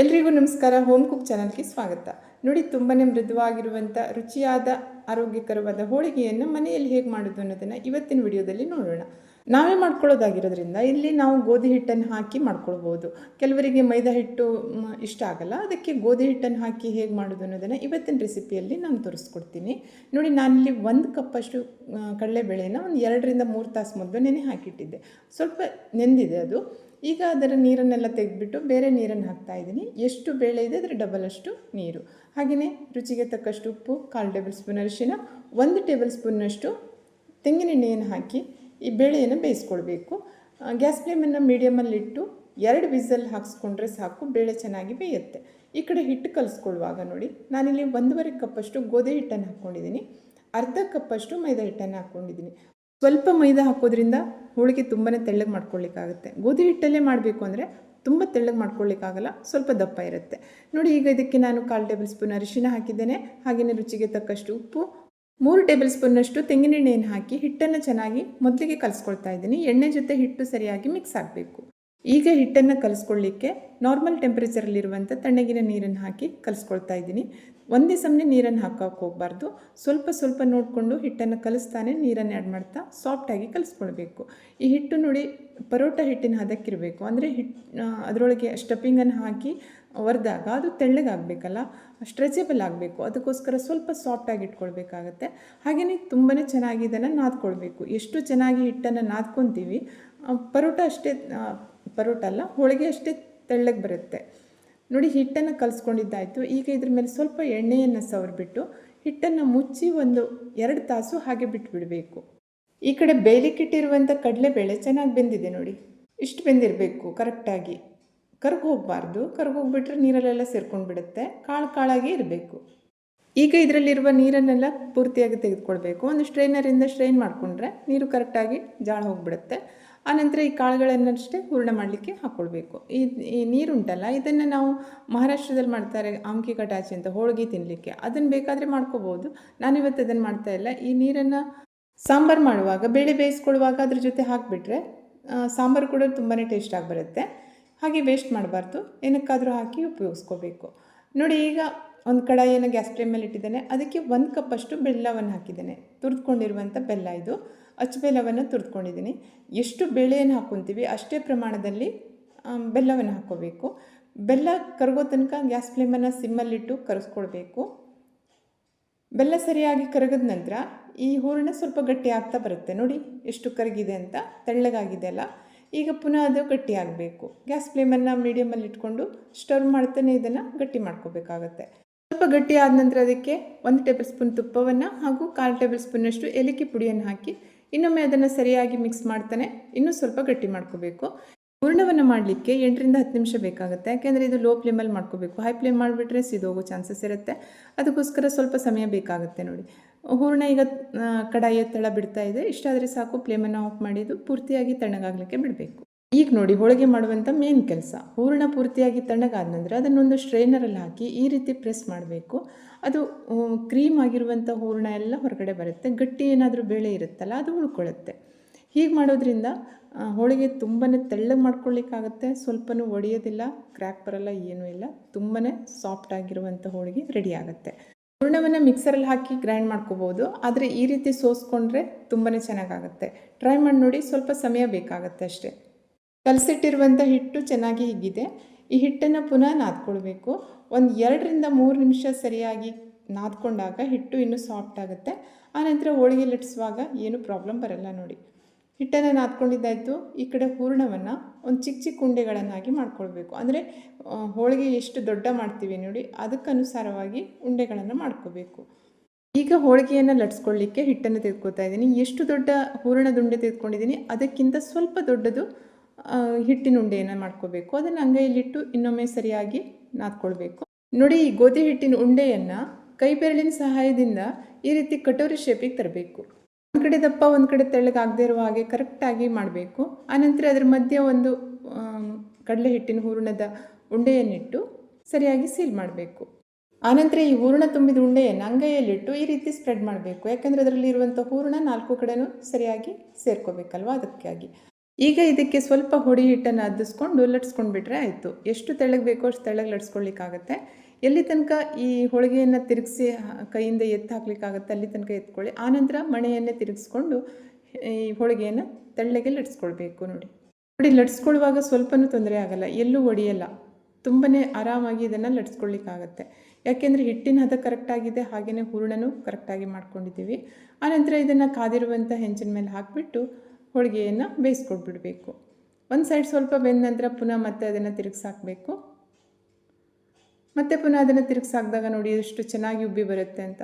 ಎಲ್ರಿಗೂ ನಮಸ್ಕಾರ. Home cook ಚಾನಲ್ಗೆ ಸ್ವಾಗತ. ನೋಡಿ ತುಂಬಾ ಮೃದುವಾಗಿರುವಂಥ ರುಚಿಯಾದ, ಆರೋಗ್ಯಕರವಾದ ಹೋಳಿಗೆಯನ್ನು ಮನೆಯಲ್ಲಿ ಹೇಗೆ ಮಾಡೋದು ಅನ್ನೋದನ್ನು ಇವತ್ತಿನ ವಿಡಿಯೋದಲ್ಲಿ ನೋಡೋಣ. ನಾವೇ ಮಾಡ್ಕೊಳ್ಳೋದಾಗಿರೋದ್ರಿಂದ ಇಲ್ಲಿ ನಾವು ಗೋಧಿ ಹಿಟ್ಟನ್ನು ಹಾಕಿ ಮಾಡ್ಕೊಳ್ಬೋದು. ಕೆಲವರಿಗೆ ಮೈದಾ ಹಿಟ್ಟು ಇಷ್ಟ ಆಗಲ್ಲ. ಅದಕ್ಕೆ ಗೋಧಿ ಹಿಟ್ಟನ್ನು ಹಾಕಿ ಹೇಗೆ ಮಾಡೋದು ಅನ್ನೋದನ್ನು ಇವತ್ತಿನ ರೆಸಿಪಿಯಲ್ಲಿ ನಾನು ತೋರಿಸ್ಕೊಡ್ತೀನಿ. ನೋಡಿ, ನಾನಿಲ್ಲಿ ಒಂದು ಕಪ್ಪಷ್ಟು ಕಡಲೆಬೇಳೆನ ಒಂದು ಎರಡರಿಂದ ಮೂರು ತಾಸು ಮೊದಲು ನೆನೆ ಹಾಕಿಟ್ಟಿದ್ದೆ. ಸ್ವಲ್ಪ ನೆಂದಿದೆ ಅದು. ಈಗ ಅದರ ನೀರನ್ನೆಲ್ಲ ತೆಗೆದ್ಬಿಟ್ಟು ಬೇರೆ ನೀರನ್ನು ಹಾಕ್ತಾ ಇದ್ದೀನಿ. ಎಷ್ಟು ಬೇಳೆ ಇದೆ ಅದರ ಡಬಲ್ ಅಷ್ಟು ನೀರು. ಹಾಗೆಯೇ ರುಚಿಗೆ ತಕ್ಕಷ್ಟು ಉಪ್ಪು, ಕಾಲು ಟೇಬಲ್ ಸ್ಪೂನ್ ಅರಿಶಿನ ಒಂದು ಟೇಬಲ್ ಸ್ಪೂನ್ನಷ್ಟು ತೆಂಗಿನೆಣ್ಣೆಯನ್ನು ಹಾಕಿ ಈ ಬೇಳೆಯನ್ನು ಬೇಯಿಸ್ಕೊಳ್ಬೇಕು. ಗ್ಯಾಸ್ ಫ್ಲೇಮನ್ನು ಮೀಡಿಯಮಲ್ಲಿಟ್ಟು ಎರಡು ವಿಸಲ್ ಹಾಕ್ಸ್ಕೊಂಡ್ರೆ ಸಾಕು, ಬೇಳೆ ಚೆನ್ನಾಗಿ ಬೇಯುತ್ತೆ. ಈ ಕಡೆ ಹಿಟ್ಟು ಕಲಿಸ್ಕೊಳ್ಳುವಾಗ ನೋಡಿ, ನಾನಿಲ್ಲಿ ಒಂದೂವರೆ ಕಪ್ಪಷ್ಟು ಗೋಧಿ ಹಿಟ್ಟನ್ನು ಹಾಕ್ಕೊಂಡಿದ್ದೀನಿ. ಅರ್ಧ ಕಪ್ಪಷ್ಟು ಮೈದಾ ಹಿಟ್ಟನ್ನು ಹಾಕ್ಕೊಂಡಿದ್ದೀನಿ. ಸ್ವಲ್ಪ ಮೈದಾ ಹಾಕೋದ್ರಿಂದ ಹೋಳಿಗೆ ತುಂಬಾ ತೆಳ್ಳಗೆ ಮಾಡ್ಕೊಳ್ಳಿಕ್ಕಾಗುತ್ತೆ ಗೋಧಿ ಹಿಟ್ಟಲ್ಲೇ ಮಾಡಬೇಕು ಅಂದರೆ ತುಂಬ ತೆಳ್ಳಗೆ ಮಾಡ್ಕೊಳ್ಳಿಕ್ಕಾಗಲ್ಲ ಸ್ವಲ್ಪ ದಪ್ಪ ಇರುತ್ತೆ. ನೋಡಿ, ಈಗ ಇದಕ್ಕೆ ನಾನು ಕಾಲು ಟೇಬಲ್ ಸ್ಪೂನ್ ಅರಿಶಿನ ಹಾಕಿದ್ದೇನೆ. ಹಾಗೆಯೇ ರುಚಿಗೆ ತಕ್ಕಷ್ಟು ಉಪ್ಪು ಮೂರು ಟೇಬಲ್ ಸ್ಪೂನ್ನಷ್ಟು ತೆಂಗಿನೆಣ್ಣೆಯನ್ನು ಹಾಕಿ ಹಿಟ್ಟನ್ನು ಚೆನ್ನಾಗಿ ಮೊದಲಿಗೆ ಕಲಿಸ್ಕೊಳ್ತಾ ಇದ್ದೀನಿ. ಎಣ್ಣೆ ಜೊತೆ ಹಿಟ್ಟು ಸರಿಯಾಗಿ ಮಿಕ್ಸ್ ಆಗಬೇಕು. ಈಗ ಹಿಟ್ಟನ್ನು ಕಲಿಸ್ಕೊಳ್ಳಿಕ್ಕೆ ನಾರ್ಮಲ್ ಟೆಂಪ್ರೇಚರಲ್ಲಿರುವಂಥ ತಣ್ಣಗಿನ ನೀರನ್ನು ಹಾಕಿ ಕಲಿಸ್ಕೊಳ್ತಾ ಇದ್ದೀನಿ. ಒಂದೇ ಸಮನೆ ನೀರನ್ನು ಹಾಕೋಕೆ ಹೋಗಬಾರ್ದು. ಸ್ವಲ್ಪ ಸ್ವಲ್ಪ ನೋಡಿಕೊಂಡು ಹಿಟ್ಟನ್ನು ಕಲಿಸ್ತಾನೆ ನೀರನ್ನು ಆ್ಯಡ್ ಮಾಡ್ತಾ ಸಾಫ್ಟಾಗಿ ಕಲಿಸ್ಕೊಳ್ಬೇಕು. ಈ ಹಿಟ್ಟು ನೋಡಿ ಪರೋಟ ಹಿಟ್ಟಿನ ಹದಕ್ಕಿರಬೇಕು. ಅಂದರೆ ಹಿಟ್ ಅದರೊಳಗೆ ಸ್ಟಫಿಂಗನ್ನು ಹಾಕಿ ಒರೆದಾಗ ಅದು ತೆಳ್ಳಗಾಗಬೇಕಲ್ಲ ಸ್ಟ್ರೆಚಬಲ್ ಆಗಬೇಕು. ಅದಕ್ಕೋಸ್ಕರ ಸ್ವಲ್ಪ ಸಾಫ್ಟಾಗಿ ಇಟ್ಕೊಳ್ಬೇಕಾಗತ್ತೆ. ಹಾಗೆಯೇ ತುಂಬಾ ಚೆನ್ನಾಗಿ ಇದನ್ನು ನಾದ್ಕೊಳ್ಬೇಕು. ಎಷ್ಟು ಚೆನ್ನಾಗಿ ಹಿಟ್ಟನ್ನು ನಾದ್ಕೊತೀವಿ ಪರೋಟ ಅಷ್ಟೇ ಪರೋಟ ಅಲ್ಲ ಹೋಳಿಗೆ ಅಷ್ಟೇ ತೆಳ್ಳಗೆ ಬರುತ್ತೆ. ನೋಡಿ, ಹಿಟ್ಟನ್ನು ಕಲಿಸ್ಕೊಂಡಿದ್ದಾಯಿತು. ಈಗ ಇದ್ರ ಮೇಲೆ ಸ್ವಲ್ಪ ಎಣ್ಣೆಯನ್ನು ಸವರಿಬಿಟ್ಟು, ಹಿಟ್ಟನ್ನು ಮುಚ್ಚಿ ಒಂದು ಎರಡು ತಾಸು ಹಾಗೆ ಬಿಟ್ಬಿಡಬೇಕು. ಈ ಕಡೆ ಬೇಯಲಿಕ್ಕಿಟ್ಟಿರುವಂಥ ಕಡಲೆಬೇಳೆ ಚೆನ್ನಾಗಿ ಬೆಂದಿದೆ ನೋಡಿ. ಇಷ್ಟು ಬೆಂದಿರಬೇಕು ಕರೆಕ್ಟಾಗಿ. ಕರ್ಗೆ ಹೋಗಬಾರ್ದು ಕರ್ಗೆ ಹೋಗ್ಬಿಟ್ರೆ ನೀರಲ್ಲೆಲ್ಲ ಸೇರ್ಕೊಂಡು ಬಿಡುತ್ತೆ ಕಾಳು ಕಾಳಾಗಿ ಇರಬೇಕು. ಈಗ ಇದರಲ್ಲಿರುವ ನೀರನ್ನೆಲ್ಲ ಪೂರ್ತಿಯಾಗಿ ತೆಗೆದುಕೊಳ್ಬೇಕು. ಒಂದು ಸ್ಟ್ರೈನರಿಂದ ಸ್ಟ್ರೈನ್ ಮಾಡಿಕೊಂಡ್ರೆ ನೀರು ಕರೆಕ್ಟಾಗಿ ಜಾಳ ಹೋಗಿಬಿಡುತ್ತೆ. ಆನಂತರ ಈ ಕಾಳುಗಳನ್ನಷ್ಟೇ ಹೂರಣ ಮಾಡಲಿಕ್ಕೆ ಹಾಕ್ಕೊಳ್ಬೇಕು ಈ ಈ ನೀರುಂಟಲ್ಲ, ಇದನ್ನು ನಾವು ಮಹಾರಾಷ್ಟ್ರದಲ್ಲಿ ಮಾಡ್ತಾರೆ, ಆಮ್ಕಿ ಕಟಾಚಿ ಅಂತ ಹೋಳಿಗೆ ತಿನ್ನಲಿಕ್ಕೆ ಅದನ್ನು ಬೇಕಾದರೆ ಮಾಡ್ಕೋಬೋದು. ನಾನಿವತ್ತು ಅದನ್ನು ಮಾಡ್ತಾ ಇಲ್ಲ. ಈ ನೀರನ್ನು ಸಾಂಬಾರು ಮಾಡುವಾಗ, ಬೇಳೆ ಬೇಯಿಸ್ಕೊಳ್ಳುವಾಗ ಅದ್ರ ಜೊತೆ ಹಾಕಿಬಿಟ್ರೆ ಸಾಂಬಾರು ಕೂಡ ತುಂಬಾ ಟೇಸ್ಟಾಗಿ ಬರುತ್ತೆ ಹಾಗೆ ವೇಸ್ಟ್ ಮಾಡಬಾರ್ದು. ಏನಕ್ಕಾದರೂ ಹಾಕಿ ಉಪಯೋಗಿಸ್ಕೋಬೇಕು. ನೋಡಿ ಈಗ ಒಂದು ಕಡಾಯಿಯನ್ನು ಗ್ಯಾಸ್ ಫ್ಲೇಮ್ ಮೇಲೆ ಇಟ್ಟಿದ್ದೇನೆ. ಅದಕ್ಕೆ ಒಂದು ಕಪ್ಪಷ್ಟು ಬೆಲ್ಲವನ್ನು ಹಾಕಿದ್ದೇನೆ. ತುರಿದುಕೊಂಡಿರುವಂಥ ಬೆಲ್ಲ ಇದು. ಅಚ್ಚು ಬೆಲ್ಲವನ್ನು ತುರಿದುಕೊಂಡಿದ್ದೀನಿ. ಎಷ್ಟು ಬೇಳೆಯನ್ನು ಹಾಕ್ಕೊತೀವಿ ಅಷ್ಟೇ ಪ್ರಮಾಣದಲ್ಲಿ ಬೆಲ್ಲವನ್ನು ಹಾಕ್ಕೋಬೇಕು ಬೆಲ್ಲ ಕರಗೋ ತನಕ ಗ್ಯಾಸ್ ಫ್ಲೇಮನ್ನು ಸಿಮ್ಮಲ್ಲಿಟ್ಟು ಕರಗಿಸ್ಕೊಳ್ಬೇಕು ಬೆಲ್ಲ ಸರಿಯಾಗಿ ಕರಗಿದ ನಂತರ ಈ ಹೂರಣ ಸ್ವಲ್ಪ ಗಟ್ಟಿ ಆಗ್ತಾ ಬರುತ್ತೆ. ನೋಡಿ, ಎಷ್ಟು ಕರಗಿದೆ ಅಂತ. ತೆಳ್ಳಗಾಗಿದೆ ಅಲ್ಲ. ಈಗ ಪುನಃ ಅದು ಗಟ್ಟಿ ಆಗಬೇಕು. ಗ್ಯಾಸ್ ಫ್ಲೇಮನ್ನು ಮೀಡಿಯಮಲ್ಲಿ ಇಟ್ಕೊಂಡು ಸ್ಟರ್ ಮಾಡ್ತಾನೆ. ಇದನ್ನು ಗಟ್ಟಿ ಮಾಡ್ಕೋಬೇಕಾಗತ್ತೆ. ಗಟ್ಟಿ ಆದ ನಂತರ ಅದಕ್ಕೆ ಒಂದು ಟೇಬಲ್ ಸ್ಪೂನ್ ತುಪ್ಪವನ್ನು ಹಾಗೂ ಕಾಲು ಟೇಬಲ್ ಸ್ಪೂನಷ್ಟು ಏಲಕ್ಕಿ ಪುಡಿಯನ್ನು ಹಾಕಿ ಇನ್ನೊಮ್ಮೆ ಅದನ್ನು ಸರಿಯಾಗಿ ಮಿಕ್ಸ್ ಮಾಡ್ತಾನೆ. ಇನ್ನೂ ಸ್ವಲ್ಪ ಗಟ್ಟಿ ಮಾಡ್ಕೋಬೇಕು. ಹೂರ್ಣವನ್ನು ಮಾಡಲಿಕ್ಕೆ ಎಂಟರಿಂದ ಹತ್ತು ನಿಮಿಷ ಬೇಕಾಗುತ್ತೆ. ಯಾಕೆಂದರೆ ಇದು ಲೋ ಫ್ಲೇಮಲ್ಲಿ ಮಾಡ್ಕೋಬೇಕು. ಹೈ ಫ್ಲೇಮ್ ಮಾಡಿಬಿಟ್ರೆ ಸಿದೋಗೋ ಚಾನ್ಸಸ್ ಇರುತ್ತೆ. ಅದಕ್ಕೋಸ್ಕರ ಸ್ವಲ್ಪ ಸಮಯ ಬೇಕಾಗುತ್ತೆ ನೋಡಿ. ಹೂರ್ಣ ಈಗ ಕಡಾಯಿ ಕಡಾಯಿಯ ತಳ ಬಿಡ್ತಾ ಇದೆ. ಇಷ್ಟಾದರೆ ಸಾಕು. ಫ್ಲೇಮನ್ನು ಆಫ್ ಮಾಡಿದ್ದು ಪೂರ್ತಿಯಾಗಿ ತಣ್ಣಗಾಗಲಿಕ್ಕೆ ಬಿಡಬೇಕು. ಈಗ ನೋಡಿ ಹೋಳಿಗೆ ಮಾಡುವಂಥ ಮೇನ್ ಕೆಲಸ. ಹೂರ್ಣ ಪೂರ್ತಿಯಾಗಿ ತಣ್ಣಗಾದ ನಂತರ ಅದನ್ನೊಂದು ಸ್ಟ್ರೈನರಲ್ಲಿ ಹಾಕಿ ಈ ರೀತಿ ಪ್ರೆಸ್ ಮಾಡಬೇಕು. ಅದು ಕ್ರೀಮ್ ಆಗಿರುವಂಥ ಹೂರಣ ಎಲ್ಲ ಹೊರಗಡೆ ಬರುತ್ತೆ. ಗಟ್ಟಿ ಏನಾದರೂ ಬೇಳೆ ಇರುತ್ತಲ್ಲ, ಅದು ಉಳ್ಕೊಳ್ಳುತ್ತೆ. ಹೀಗೆ ಮಾಡೋದ್ರಿಂದ ಹೋಳಿಗೆ ತುಂಬಾ ತೆಳ್ಳಗೆ ಮಾಡ್ಕೊಳ್ಳಿಕ್ಕಾಗತ್ತೆ ಸ್ವಲ್ಪನೂ ಒಡೆಯೋದಿಲ್ಲ ಕ್ರ್ಯಾಕ್ ಬರಲ್ಲ, ಏನೂ ಇಲ್ಲ. ತುಂಬಾ ಸಾಫ್ಟ್ ಆಗಿರುವಂಥ ಹೋಳಿಗೆ ರೆಡಿ ಆಗುತ್ತೆ. ಹೂರ್ಣವನ್ನು ಮಿಕ್ಸರಲ್ಲಿ ಹಾಕಿ ಗ್ರೈಂಡ್ ಮಾಡ್ಕೋಬೋದು. ಆದರೆ ಈ ರೀತಿ ಸೋಸ್ಕೊಂಡ್ರೆ ತುಂಬಾ ಚೆನ್ನಾಗಾಗುತ್ತೆ. ಟ್ರೈ ಮಾಡಿ ನೋಡಿ, ಸ್ವಲ್ಪ ಸಮಯ ಬೇಕಾಗತ್ತೆ ಅಷ್ಟೇ. ಕಲಸಿಟ್ಟಿರುವಂಥ ಹಿಟ್ಟು ಚೆನ್ನಾಗಿ ಹಿಗ್ಗಿದೆ. ಈ ಹಿಟ್ಟನ್ನು ಪುನಃ ನಾದ್ಕೊಳ್ಬೇಕು. ಒಂದು ಎರಡರಿಂದ ಮೂರು ನಿಮಿಷ ಸರಿಯಾಗಿ ನಾದ್ಕೊಂಡಾಗ ಹಿಟ್ಟು ಇನ್ನೂ ಸಾಫ್ಟ್ ಆಗುತ್ತೆ. ಆನಂತರ ಹೋಳಿಗೆ ಲಟ್ಟಿಸುವಾಗ ಏನು ಪ್ರಾಬ್ಲಮ್ ಬರಲ್ಲ ನೋಡಿ. ಹಿಟ್ಟನ್ನು ನಾದ್ಕೊಂಡಿದ್ದಾಯಿತು. ಈ ಕಡೆ ಹೂರಣವನ್ನು ಒಂದು ಚಿಕ್ಕ ಚಿಕ್ಕ ಉಂಡೆಗಳನ್ನಾಗಿ ಮಾಡ್ಕೊಳ್ಬೇಕು. ಅಂದರೆ ಹೋಳಿಗೆ ಎಷ್ಟು ದೊಡ್ಡ ಮಾಡ್ತೀವಿ ನೋಡಿ, ಅದಕ್ಕನುಸಾರವಾಗಿ ಉಂಡೆಗಳನ್ನು ಮಾಡ್ಕೋಬೇಕು. ಈಗ ಹೋಳಿಗೆಯನ್ನು ಲಟ್ಸ್ಕೊಳ್ಳಿಕ್ಕೆ ಹಿಟ್ಟನ್ನು ತೆಗೆದುಕೊತಾ ಇದ್ದೀನಿ. ಎಷ್ಟು ದೊಡ್ಡ ಹೂರಣದ ಉಂಡೆ ತೆಗೆದುಕೊಂಡಿದ್ದೀನಿ, ಅದಕ್ಕಿಂತ ಸ್ವಲ್ಪ ದೊಡ್ಡದು ಹಿಟ್ಟಿನ ಉಂಡೆಯನ್ನು ಮಾಡ್ಕೋಬೇಕು. ಅದನ್ನು ಅಂಗೈಯಲ್ಲಿಟ್ಟು ಇನ್ನೊಮ್ಮೆ ಸರಿಯಾಗಿ ನಾದ್ಕೊಳ್ಬೇಕು. ನೋಡಿ, ಈ ಗೋಧಿ ಹಿಟ್ಟಿನ ಉಂಡೆಯನ್ನು ಕೈ ಬೆರಳಿನ ಸಹಾಯದಿಂದ ಈ ರೀತಿ ಕಟೋರಿ ಶೇಪಿಗೆ ತರಬೇಕು. ಒಂದು ಕಡೆ ದಪ್ಪ, ಒಂದು ಕಡೆ ತೆಳ್ಳಗಾಗದೇ ಇರುವ ಹಾಗೆ ಕರೆಕ್ಟಾಗಿ ಮಾಡಬೇಕು. ಆನಂತರ ಅದರ ಮಧ್ಯೆ ಒಂದು ಕಡಲೆ ಹಿಟ್ಟಿನ ಹೂರಣದ ಉಂಡೆಯನ್ನಿಟ್ಟು ಸರಿಯಾಗಿ ಸೀಲ್ ಮಾಡಬೇಕು. ಆನಂತರ ಈ ಹೂರಣ ತುಂಬಿದ ಉಂಡೆಯನ್ನು ಅಂಗೈಯಲ್ಲಿಟ್ಟು ಈ ರೀತಿ ಸ್ಪ್ರೆಡ್ ಮಾಡಬೇಕು. ಯಾಕಂದರೆ ಅದರಲ್ಲಿ ಇರುವಂಥ ಹೂರಣ ನಾಲ್ಕು ಕಡೆನೂ ಸರಿಯಾಗಿ ಸೇರ್ಕೋಬೇಕಲ್ವ ಅದಕ್ಕಾಗಿ. ಈಗ ಇದಕ್ಕೆ ಸ್ವಲ್ಪ ಹೊಡಿ ಹಿಟ್ಟನ್ನು ಅದ್ದಿಸ್ಕೊಂಡು ಲಟ್ಸ್ಕೊಂಡ್ಬಿಟ್ರೆ ಆಯಿತು. ಎಷ್ಟು ತೆಳಗೆ ಬೇಕೋ ಅಷ್ಟು ತೆಳಗೆ ಲಟ್ಸ್ಕೊಳ್ಳಿಕ್ಕಾಗತ್ತೆ. ಎಲ್ಲಿ ತನಕ ಈ ಹೋಳಿಗೆಯನ್ನು ತಿರುಗಿಸಿ ಕೈಯಿಂದ ಎತ್ತು ಹಾಕ್ಲಿಕ್ಕಾಗತ್ತೆ ಅಲ್ಲಿ ತನಕ ಎತ್ಕೊಳ್ಳಿ. ಆನಂತರ ಮಣೆಯನ್ನೇ ತಿರುಗಿಸ್ಕೊಂಡು ಈ ಹೋಳಿಗೆಯನ್ನು ತೆಳ್ಳಗೆ ಲಟ್ಸ್ಕೊಳ್ಬೇಕು ನೋಡಿ. ನೋಡಿ, ಲಟ್ಸ್ಕೊಳ್ಳುವಾಗ ಸ್ವಲ್ಪನೂ ತೊಂದರೆ ಆಗಲ್ಲ. ಎಲ್ಲೂ ಒಡೆಯಲ್ಲ. ತುಂಬನೇ ಆರಾಮಾಗಿ ಇದನ್ನು ಲಟ್ಸ್ಕೊಳ್ಳಿಕ್ಕಾಗತ್ತೆ. ಯಾಕೆಂದರೆ ಹಿಟ್ಟಿನ ಹದ ಕರೆಕ್ಟಾಗಿದೆ ಹಾಗೆಯೇ ಹೂರಣನೂ ಕರೆಕ್ಟಾಗಿ ಮಾಡ್ಕೊಂಡಿದ್ದೀವಿ. ಆನಂತರ ಇದನ್ನು ಕಾದಿರುವಂಥ ಹೆಂಚಿನ ಮೇಲೆ ಹಾಕಿಬಿಟ್ಟು ಹೋಳಿಗೆಯನ್ನು ಬೇಯಿಸ್ಕೊಟ್ಬಿಡಬೇಕು ಒಂದು ಸೈಡ್ ಸ್ವಲ್ಪ ಬೆಂದ ನಂತರ ಪುನಃ ಮತ್ತೆ ಅದನ್ನು ತಿರುಗಿಸಾಕಬೇಕು. ಮತ್ತೆ ಪುನಃ ಅದನ್ನು ತಿರುಗಿಸಾಕಿದಾಗ ನೋಡಿ ಎಷ್ಟು ಚೆನ್ನಾಗಿ ಉಬ್ಬಿ ಬರುತ್ತೆ ಅಂತ.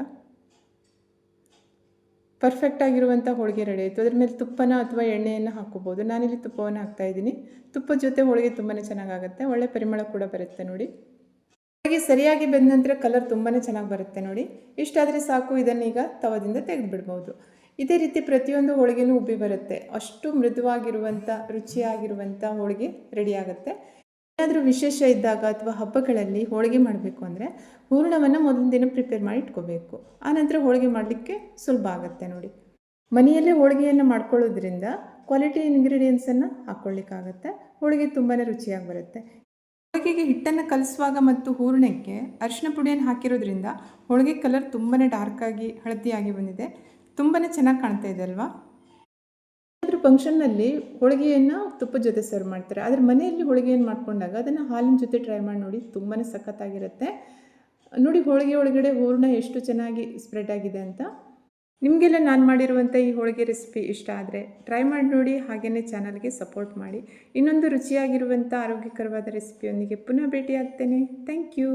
ಪರ್ಫೆಕ್ಟ್ ಆಗಿರುವಂಥ ಹೋಳಿಗೆ ರೆಡಿ ಆಯಿತು. ಅದ್ರ ಮೇಲೆ ತುಪ್ಪನ ಅಥವಾ ಎಣ್ಣೆಯನ್ನು ಹಾಕೋಬೋದು. ನಾನಿಲ್ಲಿ ತುಪ್ಪವನ್ನು ಹಾಕ್ತಾಯಿದ್ದೀನಿ ತುಪ್ಪದ ಜೊತೆ ಹೋಳಿಗೆ ತುಂಬಾ ಚೆನ್ನಾಗಾಗುತ್ತೆ. ಒಳ್ಳೆ ಪರಿಮಳ ಕೂಡ ಬರುತ್ತೆ ನೋಡಿ. ಹಾಗೆ ಸರಿಯಾಗಿ ಬೆಂದ ನಂತರ ಕಲರ್ ತುಂಬಾ ಚೆನ್ನಾಗಿ ಬರುತ್ತೆ ನೋಡಿ. ಇಷ್ಟಾದರೆ ಸಾಕು. ಇದನ್ನೀಗ ತವದಿಂದ ತೆಗೆದುಬಿಡ್ಬೋದು. ಇದೇ ರೀತಿ ಪ್ರತಿಯೊಂದು ಹೋಳಿಗೆನೂ ಉಬ್ಬಿ ಬರುತ್ತೆ. ಅಷ್ಟು ಮೃದುವಾಗಿರುವಂಥ, ರುಚಿಯಾಗಿರುವಂಥ ಹೋಳಿಗೆ ರೆಡಿಯಾಗುತ್ತೆ ಏನಾದರೂ ವಿಶೇಷ ಇದ್ದಾಗ ಅಥವಾ ಹಬ್ಬಗಳಲ್ಲಿ ಹೋಳಿಗೆ ಮಾಡಬೇಕು ಅಂದರೆ ಹೂರಣವನ್ನು ಮೊದಲಿನ ದಿನ ಪ್ರಿಪೇರ್ ಮಾಡಿ ಇಟ್ಕೋಬೇಕು. ಆನಂತರ ಹೋಳಿಗೆ ಮಾಡಲಿಕ್ಕೆ ಸುಲಭ ಆಗುತ್ತೆ ನೋಡಿ. ಮನೆಯಲ್ಲೇ ಹೋಳಿಗೆಯನ್ನು ಮಾಡ್ಕೊಳ್ಳೋದ್ರಿಂದ ಕ್ವಾಲಿಟಿ ಇಂಗ್ರೀಡಿಯೆಂಟ್ಸನ್ನು ಹಾಕ್ಕೊಳ್ಳಿಕ್ಕಾಗತ್ತೆ ಹೋಳಿಗೆ ತುಂಬಾ ರುಚಿಯಾಗಿ ಬರುತ್ತೆ. ಹೋಳಿಗೆಗೆ ಹಿಟ್ಟನ್ನು ಕಲಿಸುವಾಗ ಮತ್ತು ಹೂರಣಕ್ಕೆ ಅರಿಶಿನ ಪುಡಿಯನ್ನು ಹಾಕಿರೋದ್ರಿಂದ ಹೋಳಿಗೆ ಕಲರ್ ತುಂಬಾ ಡಾರ್ಕಾಗಿ ಹಳದಿಯಾಗಿ ಬಂದಿದೆ. ತುಂಬಾ ಚೆನ್ನಾಗಿ ಕಾಣ್ತಾ ಇದೆ ಅಲ್ವಾ? ಏನಾದರೂ ಫಂಕ್ಷನ್ನಲ್ಲಿ ಹೋಳಿಗೆಯನ್ನು ತುಪ್ಪದ ಜೊತೆ ಸರ್ವ್ ಮಾಡ್ತಾರೆ. ಆದರೆ ಮನೆಯಲ್ಲಿ ಹೋಳಿಗೆಯನ್ನು ಮಾಡ್ಕೊಂಡಾಗ ಅದನ್ನು ಹಾಲಿನ ಜೊತೆ ಟ್ರೈ ಮಾಡಿ ನೋಡಿ ತುಂಬಾ ಸಖತ್ತಾಗಿರುತ್ತೆ. ನೋಡಿ ಹೋಳಿಗೆ ಒಳಗಡೆ ಹೂರಣ ಎಷ್ಟು ಚೆನ್ನಾಗಿ ಸ್ಪ್ರೆಡ್ ಆಗಿದೆ ಅಂತ. ನಿಮಗೆಲ್ಲ ನಾನು ಮಾಡಿರುವಂಥ ಈ ಹೋಳಿಗೆ ರೆಸಿಪಿ ಇಷ್ಟ ಆದರೆ ಟ್ರೈ ಮಾಡಿ ನೋಡಿ ಹಾಗೆಯೇ ಚಾನಲ್ಗೆ ಸಪೋರ್ಟ್ ಮಾಡಿ. ಇನ್ನೊಂದು ರುಚಿಯಾಗಿರುವಂಥ ಆರೋಗ್ಯಕರವಾದ ರೆಸಿಪಿಯೊಂದಿಗೆ ಪುನಃ ಭೇಟಿ ಆಗ್ತೇನೆ ಥ್ಯಾಂಕ್ ಯು